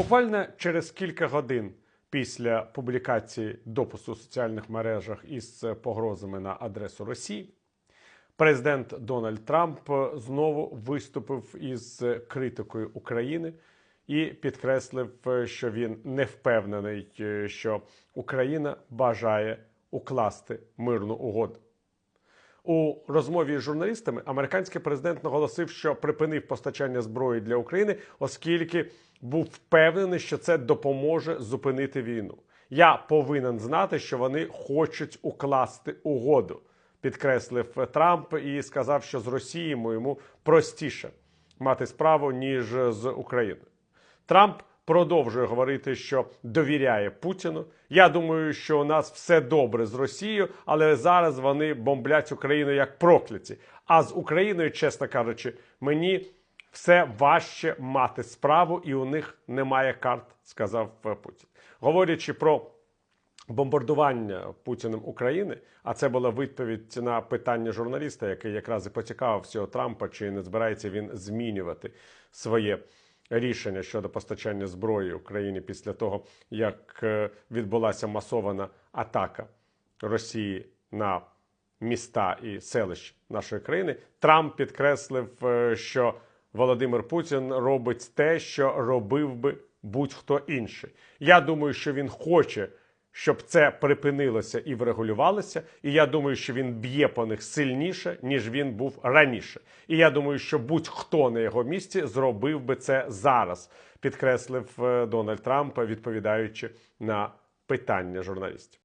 Буквально через кілька годин після публікації допису у соціальних мережах із погрозами на адресу Росії, президент Дональд Трамп знову виступив із критикою України і підкреслив, що він не впевнений, що Україна бажає укласти мирну угоду. У розмові з журналістами американський президент наголосив, що припинив постачання зброї для України, оскільки був впевнений, що це допоможе зупинити війну. Я повинен знати, що вони хочуть укласти угоду, підкреслив Трамп і сказав, що з Росією йому простіше мати справу ніж з Україною. Трамп продовжує говорити, що довіряє Путіну. Я думаю, що у нас все добре з Росією, але зараз вони бомблять Україну як прокляті. А з Україною, чесно кажучи, мені все важче мати справу, і у них немає карт, сказав е, Путін. Говорячи про бомбардування Путіним України, а це була відповідь на питання журналіста, який якраз і поцікавився Трампа, чи не збирається він змінювати своє рішення щодо постачання зброї Україні після того, як е, відбулася масована атака Росії на міста і селищ нашої країни. Трамп підкреслив, е, що Володимир Путін робить те, що робив би будь-хто інший. Я думаю, що він хоче. Щоб це припинилося і врегулювалося, і я думаю, що він б'є по них сильніше, ніж він був раніше. І я думаю, що будь-хто на його місці зробив би це зараз, підкреслив е, Дональд Трамп, відповідаючи на питання журналістів.